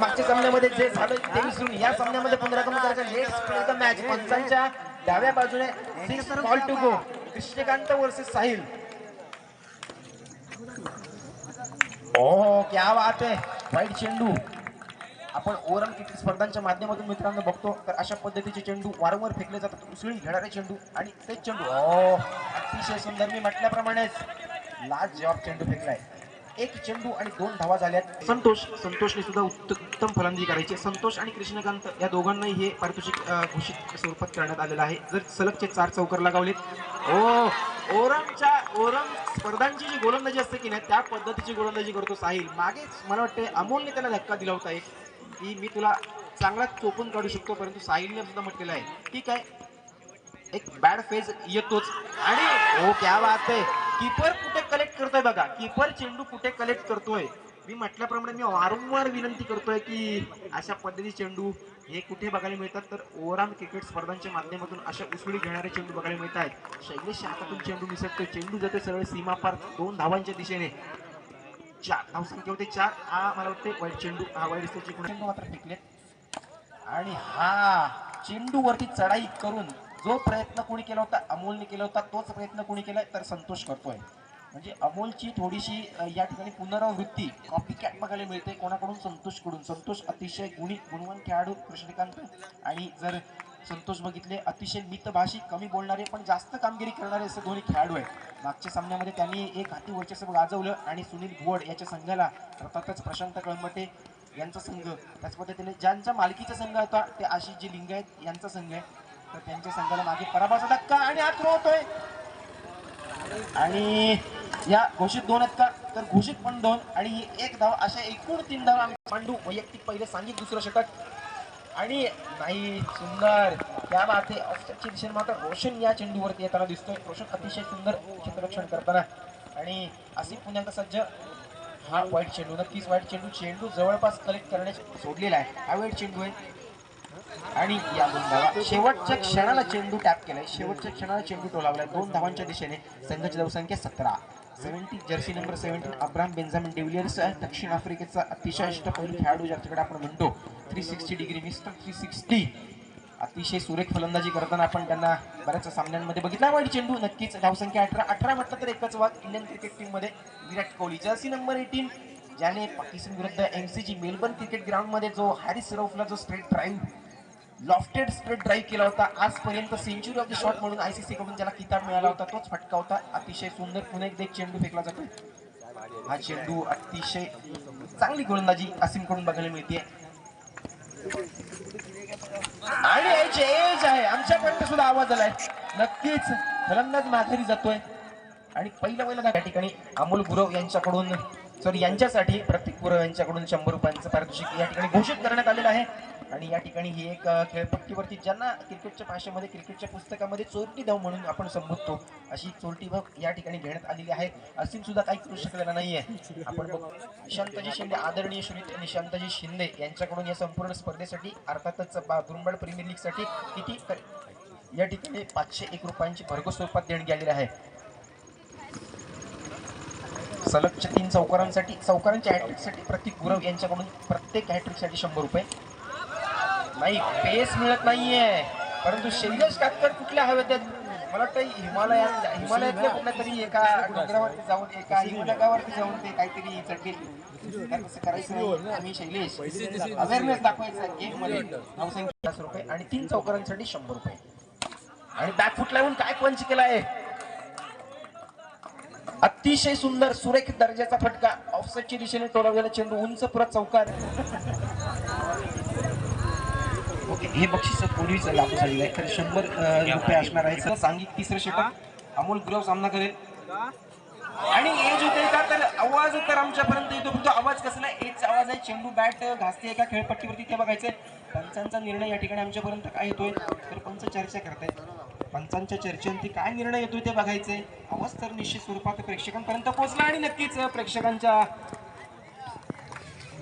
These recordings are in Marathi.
मागच्या सामन्यामध्ये जे झालं ते विसरून या सामन्यामध्ये पंधरा क्रमांकाचा लेट्स प्ले द मॅच पंचांच्या डाव्या बाजूने six ball to go Krishnakant versus Sahil. ओ क्या बात आहे वाईट चेंडू. आपण ओव्हरऑल क्रिकेट स्पर्धांच्या माध्यमातून मित्रांनो बघतो तर अशा पद्धतीचे चेंडू वारंवार फेकले जातात. उसळी घेणारे चेंडू आणि तेच चेंडू. ओ अतिशय सुंदर मी म्हटल्याप्रमाणेच लास्ट जॉब चेंडू फेकलाय. एक चेंडू आणि दोन धावा झाल्यात. संतोष संतोषने सुद्धा उत्तम फलंदाजी करायची. संतोष आणि कृष्णकांत या दोघांनाही हे पारितोषिक घोषित स्वरूपात करण्यात आलेलं आहे. जर सलगचे चार चौकर लगावलेत. ओ ओरमच्या ओरम स्पर्धांची जी गोलंदाजी असते की नाही त्या पद्धतीची गोलंदाजी करतो साहिल. मागेच मला वाटते अमोलने त्याला धक्का दिला होता एक. की मी तुला चांगला चोपून काढू शकतो परंतु साहिलने सुद्धा म्हटलेलं आहे. ठीक आहे. एक बॅड फेज येतोच. आणि हो क्या बात आहे. कीपर कुठे करतोय बघा किपर चेंडू कुठे कलेक्ट करतोय? मी म्हटल्याप्रमाणे मी वारंवार विनंती करतोय की अशा पद्धती चेंडू हे कुठे बघायला मिळतात? तर ओव्हरऑल क्रिकेट स्पर्धांच्या माध्यमातून अशा उसळी घेणारे चेंडू बघायला मिळत आहेत शैलेश हातातून चेंडू निसटतोय चेंडू जाते सरळ सीमा पार दोन धावांच्या दिशेने. चार धावसंख्या होते चार. हा मला वाटते वाईट चेंडू हा वाईट दिसतो चेंडू मात्र टिकले. आणि हा चेंडू वरती चढाई करून जो प्रयत्न कोणी केला होता अमोलने केला होता तोच प्रयत्न कोणी केलाय तर संतोष करतोय. म्हणजे अमोलची थोडीशी या ठिकाणी पुनरावृत्ती कॉपी कॅट बघायला मिळते. कोणाकडून? संतोषकडून संतोष अतिशय गुणी गुणवान खेळाडू कृष्णकांत आणि जर संतोष बघितले अतिशय मितभाषी कमी बोलणारे पण जास्त कामगिरी करणारे असे दोन्ही खेळाडू आहेत. मागच्या सामन्यामध्ये त्यांनी एक हाती वर्चस्व गाजवलं आणि सुनील भुवड याच्या संघाला अर्थातच प्रशांत कळंबटे यांचा संघ. त्याच पद्धतीने ज्यांच्या मालकीचा संघ होता ते आशिष जे लिंग आहेत यांचा संघ आहे. तर त्यांच्या संघाला मागे पराभवाचा धक्का आणि हा होतोय आणि या घोषित दोन आहेत का? तर घोषित पण दोन आणि ही एक धाव अशा एकूण तीन धाव आम्ही पांडू वैयक्तिक पहिले सांगित दुसरं षटक आणि नाही सुंदर. त्या बाते ऑफसेटची दिशेने मात्र रोशन या चेंडूवरती येताना दिसतोय. रोशन अतिशय सुंदर क्षेत्ररक्षण करताना. आणि असे पुण्याचा सज्ज. हा वाईट चेंडू नक्कीच वाईट चेंडू. चेंडू जवळपास कलेक्ट करण्याचे सोडलेला आहे. हा वाईट चेंडू आहे. आणि या दोन धावा. शेवटच्या क्षणाला चेंडू टॅप केलाय. शेवटच्या क्षणाला चेंडू टोलावलाय. दोन धावांच्या दिशेने संघाची धावसंख्या सतरा. Seventy jersey number seventeen Abraham Benjamin de Villiers दक्षिण आफ्रिकेचा अतिशय अष्टपैलू खेळाडू ज्याच्याकडे आपण म्हणतो. Three sixty degree mister three sixty अतिशय सुरेख फलंदाजी करताना आपण त्यांना बऱ्याच सामन्यांमध्ये बघितला. वाईट चेंडू नक्कीच धावसंख्या अठरा अठरा म्हटलं तर एकच वाद. इंडियन क्रिकेट टीममध्ये Virat Kohli jersey number eighteen ज्याने पाकिस्तान विरुद्ध M C G Melbourne cricket ग्राउंडमध्ये जो हॅरिस रौफला जो straight drive lofted spread drive केला होता. आजपर्यंत सेंचुरी ऑफ द शॉट म्हणून आयसीसी कडून ज्याला किताब मिळाला होता तोच फटका होता. अतिशय सुंदर पुन्हा एकदा एक चेंडू फेकला जातो हा चेंडू अतिशय चांगली गोलंदाजी असीमकडून बघायला मिळते. आणि याची एज आहे. आमच्यापर्यंत सुद्धा आवाज आलाय. नक्कीच फलंदाज माघारी जातोय. आणि पहिला पहिला त्या ठिकाणी अमोल गुरव यांच्याकडून सॉरी यांच्यासाठी प्रतीक गुरव यांच्याकडून शंभर रुपयांचं पारितोषिक या ठिकाणी घोषित करण्यात आलेलं आहे. आणि या ठिकाणी ही एक खेळपट्टीवरती ज्यांना क्रिकेटच्या भाषेमध्ये क्रिकेटच्या पुस्तकामध्ये चोरटी धाव म्हणून आपण संबोधतो अशी चोरटी धाव या ठिकाणी घेण्यात आलेली आहे. असीम सुद्धा काही करू शकलेला नाही आपण निशांतजी शिंदे आदरणीय श्री निशांतजी शिंदे यांच्याकडून या संपूर्ण स्पर्धेसाठी अर्थातच बा- दुर्बळ प्रीमियर लीगसाठी किती या ठिकाणी पाचशे एक रुपयांची भरघोस स्वरूपात देणगी आलेली आहे. सलगच्या तीन चौकारांसाठी चौकारांच्या हॅट्रिकसाठी प्रतीक गुरव यांच्याकडून प्रत्येक हॅट्रिकसाठी शंभर रुपये. नाही पेस मिळत नाहीये. परंतु शैलेश काटकर कुठल्या हवेत मला वाटतं हिमालयात हिमालयातल्या कुठल्या तरी एका डोंगरावरती जाऊन एका हिमनगावरती जाऊन ते काहीतरी चढतील. करायचं आम्ही शैलेश अवेअरनेस दाखवायचा गेममध्ये नऊशे पन्नास रुपये आणि तीन चौकारांसाठी शंभर रुपये. आणि बॅकफुट लावून काय पंच केला आहे अतिशय सुंदर सुरेख दर्जाचा फटका. ऑफसेटच्या दिशेने तोडवलेला चेंडू उंच परत चौकार. ओके हे बक्षीस पूर्वीच लागू झालेलं आहे. तर शंभर रुपये असणार आहे सर सांगित तिसरं षटक अमोल गुरव सामना करेल. आणि एज होते का? तर आवाज तर आमच्यापर्यंत येतो. फक्त आवाज कसला एज आवाज आहे चेंडू बॅट घासते एका खेळपट्टीवरती. ते बघायचंय पंचांचा निर्णय या ठिकाणी आमच्यापर्यंत काय येतोय? तर पंच चर्चा करतायत. पंचांच्या चर्चेवरती काय निर्णय येतोय ते बघायचंय. आवाज तर निश्चित स्वरूपात प्रेक्षकांपर्यंत पोहोचला आणि नक्कीच प्रेक्षकांच्या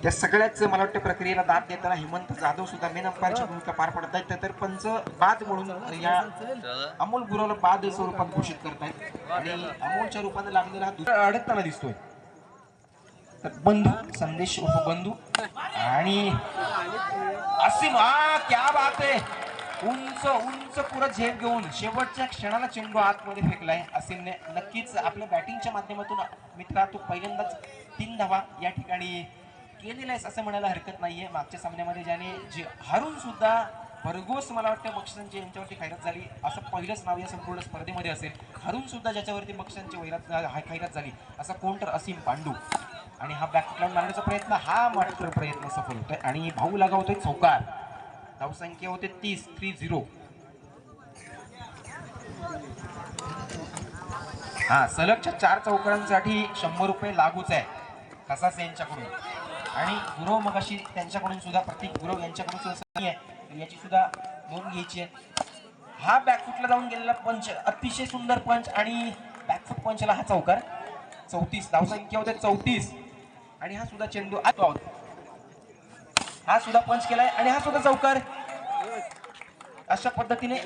त्या सगळ्याच मला वाटतं प्रक्रियेला दाद देताना हेमंत जाधव सुद्धा मेन अंपायरची भूमिका पार पडत आहेत. तर पंच बाद म्हणून या अमोल गुरुला बाद स्वरूपात घोषित करतायत आणि अमोलच्या रूपाने लागलेला हा दुसरा अडकताना दिसतोय. तर बंधू संदेश उपबंधू बंधू. आणि असीम हा क्या बात आहे. उंच उंच पुरा झेप घेऊन शेवटच्या क्षणाला चेंडू आतमध्ये फेकलाय असीमने. नक्कीच आपल्या बॅटिंगच्या माध्यमातून मित्रा तो पहिल्यांदाच तीन धावा या ठिकाणी केलेला आहेस असं म्हणायला हरकत नाहीये. मागच्या सामन्यामध्ये ज्याने जे हारून सुद्धा भरघोस मला वाटतं बक्षांची यांच्यावरती खैरात झाली. असं पहिलंच नाव या संपूर्ण स्पर्धेमध्ये असेल. हरून सुद्धा ज्याच्यावरती बक्षांची वैरात खैरात झाली. असा कोण तर असीम पांडू. आणि हा बॅकग्राऊंड मारण्याचा प्रयत्न हा मात्र प्रयत्न सफल होतोय. आणि भाऊ लगावतोय चौकार. धावसंख्या होते तीस थ्री झिरो हा सलगच्या चार चौकारांसाठी शंभर रुपये लागूच आहे. तसाच यांच्याकडून? आणि गुरव मगाशी त्यांच्याकडून सुद्धा प्रत्येक गुरव यांच्याकडून सुद्धा संधी आहे. याची सुद्धा नोंद घ्यायची आहे. हा बॅकफुटला जाऊन गेलेला पंच अतिशय सुंदर पंच आणि बॅकफुट पंचला हा चौकार. चौतीस धावसंख्या होते चौतीस. आणि हा सुद्धा चेंडू आत आउट हा सुद्धा पंच केलाय आणि हा सुद्धा चौकार. अशा पद्धतीने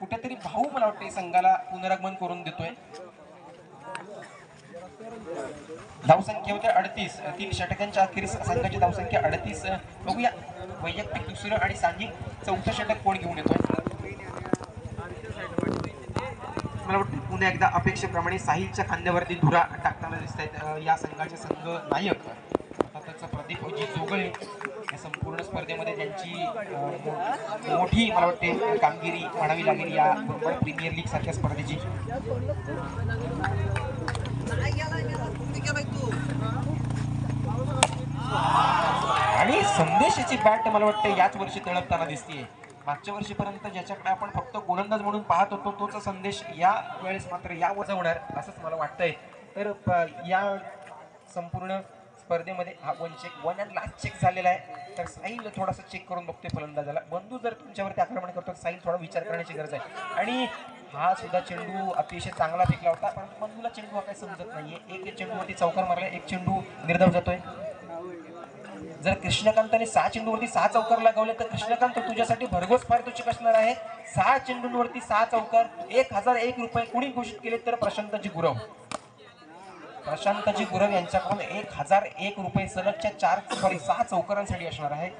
कुठेतरी भाऊ मला वाटते संघाला पुनरागमन करून देतोय. धावसंख्या होत्या अडतीस. तीन षटकांच्या अखेरीस संघाची धावसंख्या अडतीस. बघूया. वैयक्तिक दुसरं आणि सांघिक चौथं षटक कोण घेऊन येतोय? मला वाटतं पुन्हा एकदा अपेक्षेप्रमाणे साहिलच्या खांद्यावरती धुरा टाकताना दिसत आहेत या संघाचे संघ नायक. अर्थातच प्रदीप जी जोगळे या संपूर्ण स्पर्धेमध्ये त्यांची मोठी मला वाटते कामगिरी म्हणावी लागेल या प्रीमियर लीग सारख्या स्पर्धेची. आणि संदेशाची बॅट मला वाटतं याच वर्षी तळपताना दिसतीये. मागच्या वर्षीपर्यंत ज्याच्याकडे आपण फक्त गोलंदाज म्हणून पाहत होतो तोच संदेश या वेळेस मात्र या होणार असंच मला वाटतंय. तर या संपूर्ण स्पर्धेमध्ये हा one check one and last check झालेला आहे. तर साईल थोडासा चेक करून बघतोय फलंदाजाला. बंधू जर तुमच्यावरती आक्रमण करतो तर थोडा विचार करण्याची गरज आहे. आणि हा सुद्धा चेंडू अतिशय चांगला फेकला होता पण बंधूला चेंडू हा काही समजत नाहीये. एक चेंडूवरती चौकार मारला एक चेंडू निर्धाव जातोय. जर कृष्णकांताने सहा चेंडूवरती सहा चौकार लगावले तर कृष्णकांत तुझ्यासाठी भरघोस पारितोषिक असणार आहे. सहा चेंडूंवरती सहा चौकार एक हजार एक रुपये कुणी घोषित केले तर प्रशांतजी गुरव. प्रशांतजी गुरव यांच्याकडून एक हजार एक रुपये सलगच्या चार सॉरी सहा चौकारांसाठी असणार आहे.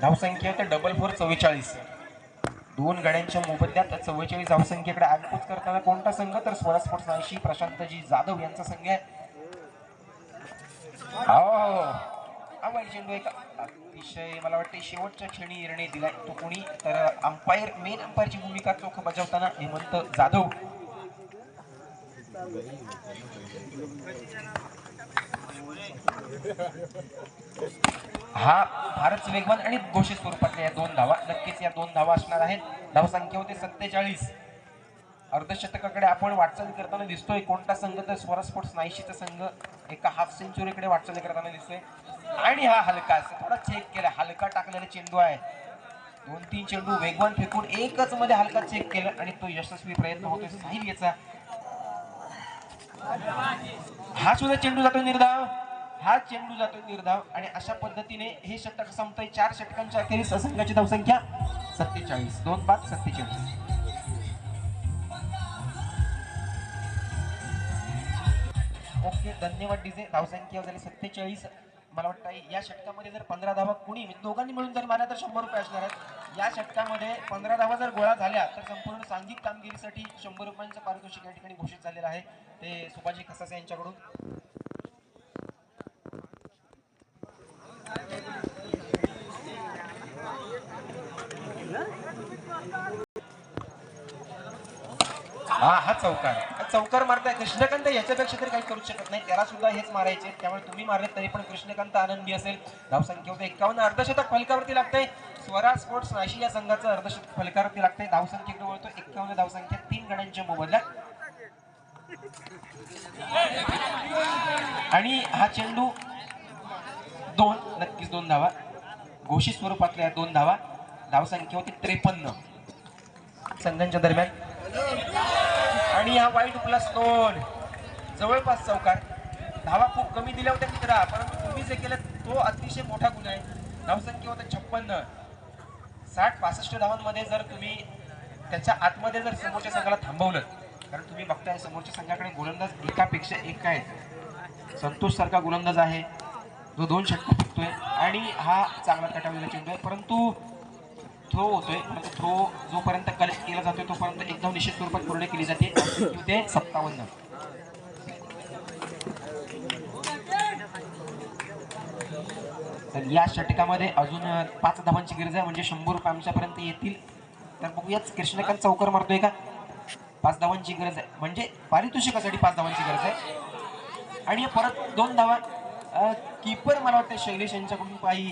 धावसंख्या तर डबल फोर चव्वेचाळीस. दोन गाड्यांच्या मोबदल्यात चव्वेचाळीस धावसंख्येकडे आगपूच करताना कोणता संघ? तर स्वरा स्पोर्ट्स नाईशी प्रशांतजी जाधव यांचा संघ आहे. हो, हो, हो. हा चेंडू एक अतिशय मला वाटते शेवटच्या क्षणी निर्णय दिलाय. तो कोणी? तर अंपायर मेन अंपायरची भूमिका चोख बजावताना हेमंत जाधव. हा फारच वेगवान आणि घोषित स्वरूपातल्या या दोन धावा नक्कीच या दोन धावा असणार आहेत. धावसंख्या होते सत्तेचाळीस. अर्धशतकाकडे आपण वाटचाल करताना दिसतोय. कोणता संघ तर स्वरा स्पोर्ट्स नाईशीचा संघ. एका हाफ सेंचुरीकडे वाटचाल करताना दिसतोय. आणि हा हलका थोडा चेक केला. हलका टाकलेला चेंडू आहे. दोन तीन चेंडू वेगवान फेकून एकच मध्ये हलका चेक केला आणि तो यशस्वी प्रयत्न होतोय. साहिल याचा. हा सुद्धा चेंडू जातोय निर्धाव. हा चेंडू जातो निर्धाव आणि अशा पद्धतीने हे षटक संपतंय. चार षटकांच्या अखेरीस संघाची धावसंख्या. सत्तेचाळीस. दोन बाद सत्तेचाळीस. ओके धन्यवाद डीजे. धावसंख्या झाली सत्तेचाळीस. मला वाटतं या षटकामध्ये जर पंधरा धावा कुणी म्हणजे दोघांनी मिळून जर मारल्या तर शंभर रुपये असणार आहेत. या षटकामध्ये पंधरा धावा जर गोळा झाल्या तर संपूर्ण सांघिक कामगिरीसाठी शंभर रुपयांचं पारितोषिक या ठिकाणी घोषित झालेलं आहे. ते सुभाजी खसासे यांच्याकडून. हा हा चौकार. चौकार मारताय. कृष्णकांत याच्यापेक्षा तरी काही करू शकत नाही. त्याला सुद्धा हेच मारायचे त्यामुळे तुम्ही मारले तरी पण कृष्णकांत आनंदी असेल. धावसंख्या होते एक्कावन्न अर्धशतक फलकावरती लागते स्वरा स्पोर्ट्स नाशी या संघाचं अर्धशतक फलकावरती लागतंय. धावसंख्येकडे वळतो. एक्कावन्न धावसंख्या तीन गणांच्या मोबदल्यात. आणि हा चेंडू दोन नक्कीच दोन धावा. घोषित स्वरूपातल्या दोन धावा. धावसंख्या होती त्रेपन्न. संघांच्या दरम्यान. आणि हा वाईट प्लस दोन जवळपास चौकार. धावा खूप कमी दिल्या होत्या मित्रा परंतु तुम्ही जे केलं तो अतिशय मोठा गुन्हा आहे. धावसंख्या होत्या छप्पन्न. साठ पासष्ट धावांमध्ये जर तुम्ही त्याच्या आतमध्ये जर समोरच्या संघाला थांबवलं कारण तुम्ही बघताय समोरच्या संघाकडे गोलंदाज एकापेक्षा एक आहेत. संतोष सारखा गोलंदाज आहे. जो दोन षटक फेकतोय. आणि हा चांगला कटावलेला चेंडू आहे. परंतु थ्रो होतोय. परंतु थ्रो जोपर्यंत कलेक्ट केला जातोय तोपर्यंत एकदम निश्चित स्वरूपात पूर्ण केली जाते. ते सत्तावन्न. तर या षटकामध्ये अजून पाच धावांची गरज आहे. म्हणजे शंभर रुपये आमच्यापर्यंत येतील. तर बघूयाच कृष्णकांत चौकर मारतोय का? पाच धावांची गरज आहे. म्हणजे पारितोषिकासाठी पाच धावांची गरज आहे. आणि परत दोन धावा कीपर मला वाटतं शैलेश यांच्याकडून काही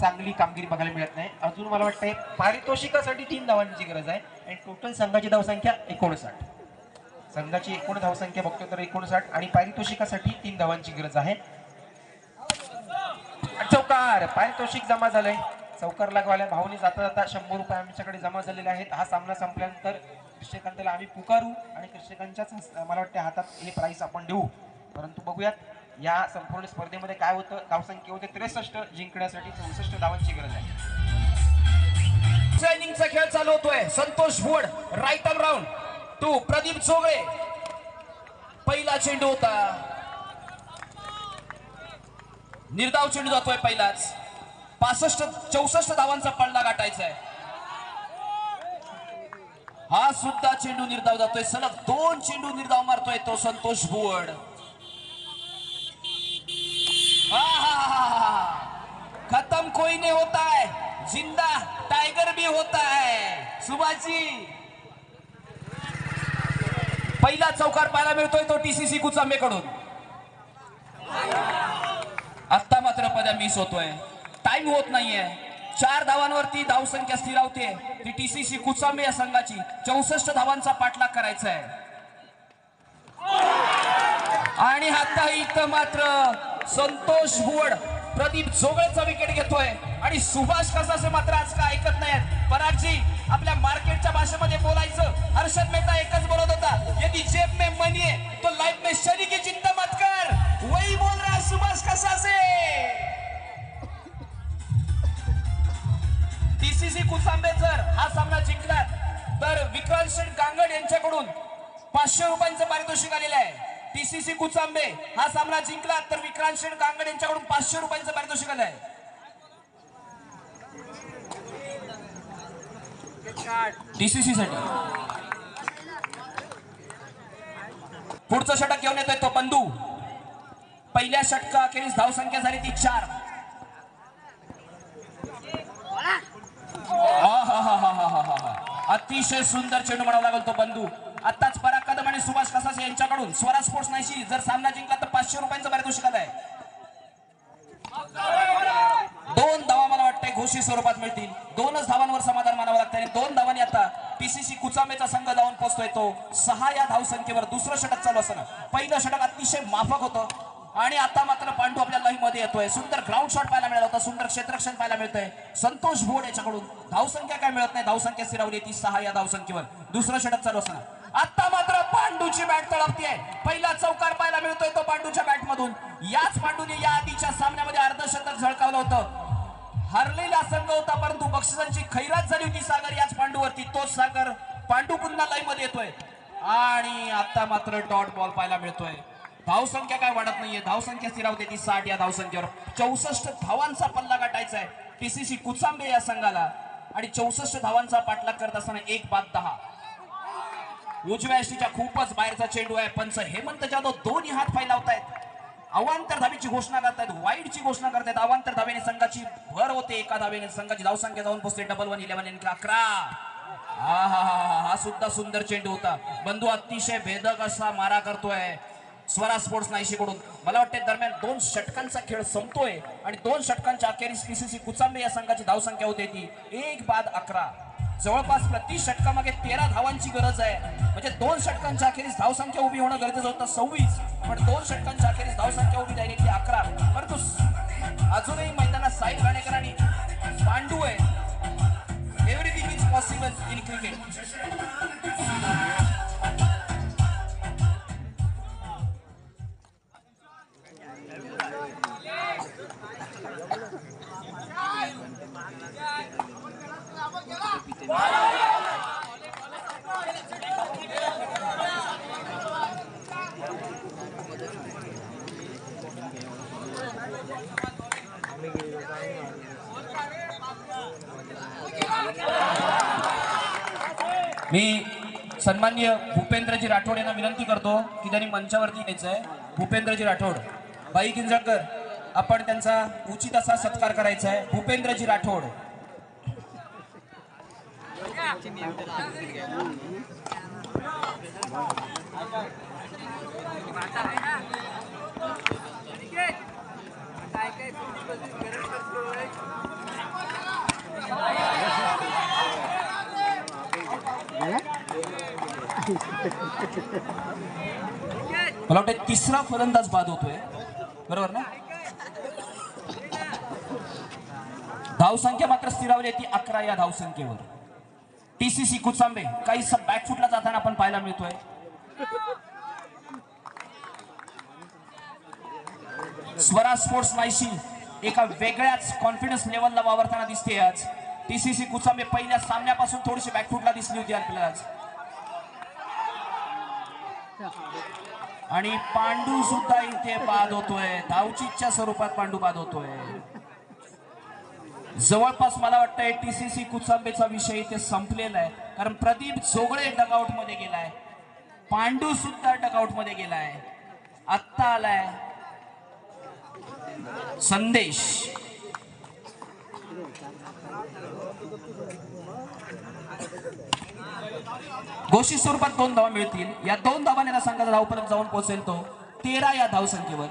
चांगली कामगिरी बघायला मिळत नाही. अजून मला वाटतंय पारितोषिकासाठी तीन धावांची गरज आहे. आणि टोटल संघाची धावसंख्या एकोणसाठ. संघाची एकूण धावसंख्या बघतो तर एकोणसाठ आणि पारितोषिकासाठी तीन धावांची गरज आहे. चौकार पारितोषिक जमा झालंय. चौकार लागवाल्या भाऊने जाता जाता शंभर रुपये आमच्याकडे जमा झालेले आहेत. हा सामना संपल्यानंतर कृष्णकांतला आम्ही पुकारू आणि कृष्णकांतच्याच मला वाटते हातात हे प्राईस आपण देऊ. परंतु बघूयात. या संपूर्ण स्पर्धेमध्ये काय होतं? धावसंख्या होते त्रेसष्ट जिंकण्यासाठी चौसष्ट धावांची गरज आहे. इनिंगचा खेळ चालू होतोय. Santosh Bhod right arm round to Pradeep Chogle पहिला चेंडू होता. निर्धाव चेंडू जातोय पहिलाच. पासष्ट चौसष्ट धावांचा पल्ला गाठायचा आहे हा सुद्धा चेंडू निर्धाव जातोय. सलग दोन चेंडू निर्धाव मारतोय तो संतोष भुवड. खत्म कोई नहीं होता है जिंदा टाइगर भी होता है। सुभाषजी। पहिला चौकार पाहायला मिळतोय तो टीसीसी कुचांबेकडून. आता मात्र पदा मिस होतोय. टाइम होत नाहीये. चार धावांवरती धावसंख्या स्थिरावते ती टीसीसी कुचांबे या संघाची चौसष्ट धावांचा पाठलाग करायचा आहे आणि आता इथं मात्र संतोष भुवड प्रदीप जोगळेचा विकेट घेतोय. आणि सुभाष कसासे मात्र आज का ऐकत नाहीत परागजी आपल्या मार्केटच्या भाषेमध्ये बोलायचं. हर्षद मेहता एकच बोलत होता. यदि जेब में सी कुचांबे. हा सामना जिंकला तर विक्रांत शेठ गांगड यांच्याकडून पाचशे रुपयांचं पारितोषिक आलं आहे साठी. पुढचं षटक घेऊन येतोय तो बंधू. पहिल्या षटका अखेरीस धावसंख्या झाली ती चार. अतिशय सुंदर चेंडू म्हणावा लागेल तो बंधू. आताच पराग आणि सुभाष कसासे यांच्याकडून? स्वराज स्पोर्ट्स नाहीशी जर सामना जिंकला तर पाचशे रुपयांचं पारितोषिक आहे. दोन धावा मला वाटतंय घोषित स्वरूपात मिळतील. दोनच धावांवर समाधान मानावं लागतं आणि दोन धावांनी आता पीसीसी कुचामेचा संघ जाऊन पोहोचतोय तो. सहा या धावसंख्येवर दुसरं षटक चालू असताना पहिलं षटक अतिशय माफक होतं. आणि आता मात्र पांडू आपल्या लाईन मध्ये येतोय. सुंदर ग्राउंड शॉट पाहायला मिळाला होता. सुंदर क्षेत्रक्षण पाहायला मिळतंय. संतोष भोड याच्याकडून. धावसंख्या काय मिळत नाही? धावसंख्या स्थिरावली ती सहा या धावसंख्येवर दुसरं षटक चालू असताना आता पांडूची बॅट तळपतीये पहिला चौकार पाहायला मिळतोय तो पांडूच्या बॅट मधून याच पांडूने या आधीच्या सामन्यामध्ये अर्धशतक झळकावलं होतं. हरलेला संघ होता परंतु बक्षिसांची खैरात झाली होती सागर याच पांडूवरती. तोच सागर पांडू पुन्हा लाईन मध्ये येतोय. आणि आता मात्र डॉट बॉल पाहायला मिळतोय. धावसंख्या काय वाढत नाहीये. धावसंख्या स्थिरावते ती साठ या धावसंख्येवर. चौसष्ट धावांचा पल्ला गाठायचा आहे. टीसीसी कुचांबे या संघाला. आणि चौसष्ट धावांचा पाठलाग करत असताना एक बाद दहा. उजव्या यष्टीच्या खूपच बाहेरचा चेंडू आहे. पंच हेमंत जाधव दोन्ही हात फैलावतायत अवांतर धावेची घोषणा करतायत. वाईडची घोषणा करतायत. अवांतर धावेने संघाची भर होते. एका धावेने संघाची धावसंख्या जाऊन पोहोचते डबल वन इलेव्हन आणखी अकरा. हा हा हा हा सुद्धा सुंदर चेंडू होता. बंधू अतिशय भेदक असा मारा करतोय. स्वरा स्पोर्ट्स नाहीशीकडून मला वाटते दरम्यान दोन षटकांचा खेळ संपतोय. आणि दोन षटकांच्या अखेरीस पीसीसी कुचांबे या संघाची धावसंख्या होते ती. एक बाद अकरा. जवळपास प्रति षटकामागे तेरा धावांची गरज आहे. म्हणजे दोन षटकांच्या अखेरीस धावसंख्या उभी होणं गरजेचं होतं सव्वीस. पण दोन षटकांच्या अखेरीस धावसंख्या उभी राहिली ती अकरा. परंतु अजूनही मैदानात साई गाणेकर आणि पांडू आहे everything is possible in cricket सन्माननीय भूपेंद्रजी राठोड यांना विनंती करतो की त्यांनी मंचावरती यायचं आहे भूपेंद्रजी राठोड. बाई किंजळकर आपण त्यांचा उचित असा सत्कार करायचा आहे भूपेंद्रजी राठोड. मला वाटतं तिसरा फलंदाज बाद होतोय. बरोबर ना? धावसंख्या मात्र स्थिरावली आहे ती अकरा या धावसंख्येवर टीसीसी कुचांबे काही बॅकफुटला जाताना आपण पाहायला मिळतोय. स्वरा स्पोर्ट्स नाईशी एका वेगळ्याच कॉन्फिडन्स लेवलला वावरताना दिसते आज. टीसीसी कुचांबे पहिल्या सामन्यापासून थोडीशी बॅकफुटला दिसली होती आपल्याला आज. आणि पांडू सुद्धा इथे बाद होतोय. धावचीच्या स्वरूपात पांडू बाद होतोय. जवळपास मला वाटतंय टीसीसी कुचांबेचा विषय इथे संपलेला आहे. कारण प्रदीप जोगळे डगआउटमध्ये गेलाय. पांडू सुद्धा डगआउटमध्ये गेलाय. आत्ता आलाय. संदेश. घोषित स्वरूपात दोन धावा मिळतील. या दोन धावाने या संघाचा धावपर्यंत जाऊन पोहोचेल तो. तेरा या धावसंख्येवर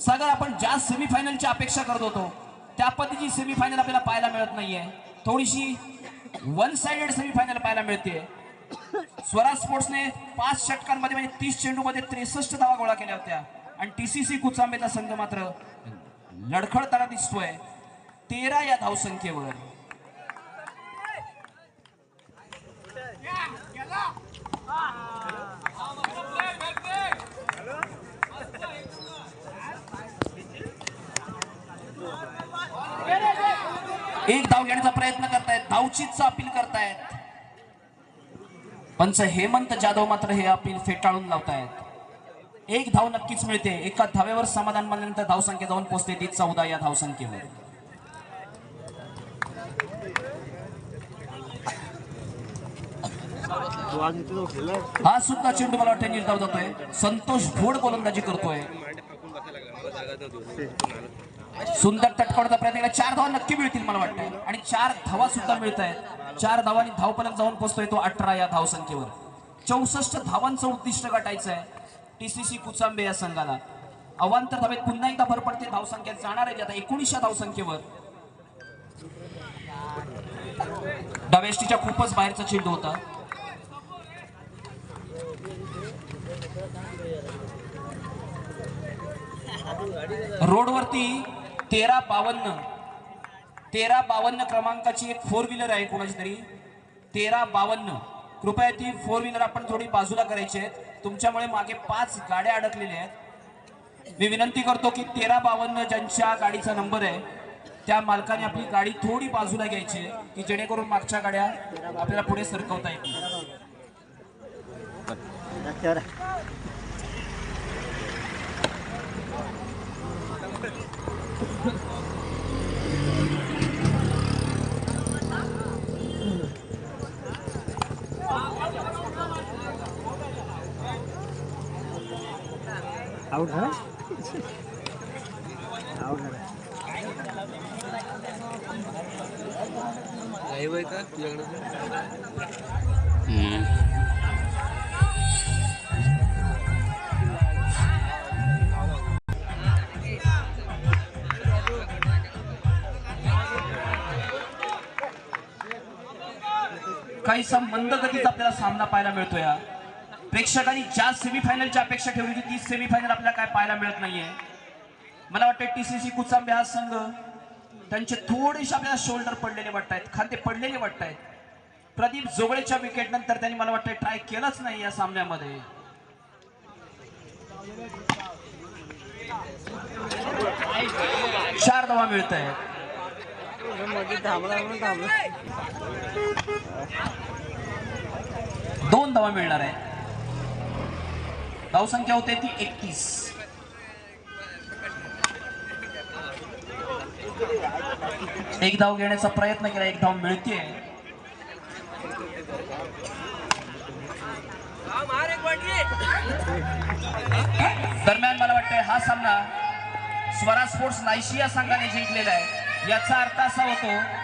सागर आपण ज्या सेमीफायनलची अपेक्षा करत होतो त्या पद्धतीची सेमीफायनल आपल्याला पाहायला मिळत नाहीये. थोडीशी वन साइडेड सेमीफायनल पाहायला मिळते स्वराज स्पोर्ट्सने पाच षटकांमध्ये म्हणजे तीस चेंडूमध्ये त्रेसष्ट धावा गोळा केल्या होत्या. आणि टी सी सी कुचांबेचा संघ मात्र लडखडताना दिसतोय. तेरा या धावसंख्येवर एक धाव घेण्याचा प्रयत्न करतायत धावचीतचा अपील करतायत. पंच हेमंत जाधव मात्र हे अपील फेटाळून लावतायत. एक धाव नक्कीच मिळते. एका धावेवर समाधान मानल्यानंतर धावसंख्या जाऊन पोहोचते ती चौदा या धावसंख्येवर. हा सुद्धा चेंडू मला वाटतं निर्धाव जातोय. संतोष भोड गोलंदाजी करतोय. सुंदर तटकावण्याचा प्रयत्न केला. चार धावा नक्की मिळतील मला वाटतं आणि चार धावा सुद्धा मिळत आहेत चार धावांनी धावपलक जाऊन पोहोचतोय तो अठरा या धावसंख्येवर. चौसष्ट धावांचं उद्दिष्ट गाठायचं आहे टीसीसी कुचांबे या संघाला. अवांतर धावेत पुन्हा एकदा भर पडते. धावसंख्या जाणार आहे आता एकोणीसशा धावसंख्येवर. डावेष्टीच्या खूपच बाहेरचा चेंडू होता. रोडवरती तेरा बावन्न तेरा बावन्न क्रमांकाची एक फोर व्हीलर आहे कोणाची तरी. तेरा बावन्न. कृपया ती फोर व्हीलर आपण थोडी बाजूला करायची आहेत. तुमच्यामुळे मागे पाच गाड्या अडकलेल्या आहेत. मी विनंती करतो की तेरा बावन्न ज्यांच्या गाडीचा नंबर आहे त्या मालकाने आपली गाडी थोडी बाजूला घ्यायची आहे की जेणेकरून मागच्या गाड्या आपल्याला पुढे सरकवता येतील. आउट झाला आउट झाला लाईव्ह आहे का तुझ्याकडे काहीसा मंद गतीचा आपल्याला सामना पाहायला मिळतोय प्रेक्षकांनी ज्या सेमीफायनलची अपेक्षा ठेवली होती ती सेमीफायनल आपल्याला काय पाहायला मिळत नाहीये. मला वाटतं टीसीसी कुचांबे हा संघ त्यांचे थोडेसे आपल्याला शोल्डर पडलेले वाटत आहेत खांदे पडलेले वाटत आहेत प्रदीप जोगळेच्या विकेट नंतर त्यांनी मला वाटतं ट्राय केलंच नाही या सामन्यामध्ये. चार धावा मिळत आहेत मध्ये थांबला म्हणून दोन धावा मिळणार आहे. धावसंख्या होते ती एकतीस. एक धाव घेण्याचा प्रयत्न केला एक धाव मिळते दरम्यान मला वाटतंय हा सामना स्वरा स्पोर्ट्स नायशिया संघाने जिंकलेला आहे. याचा अर्थ असा होतो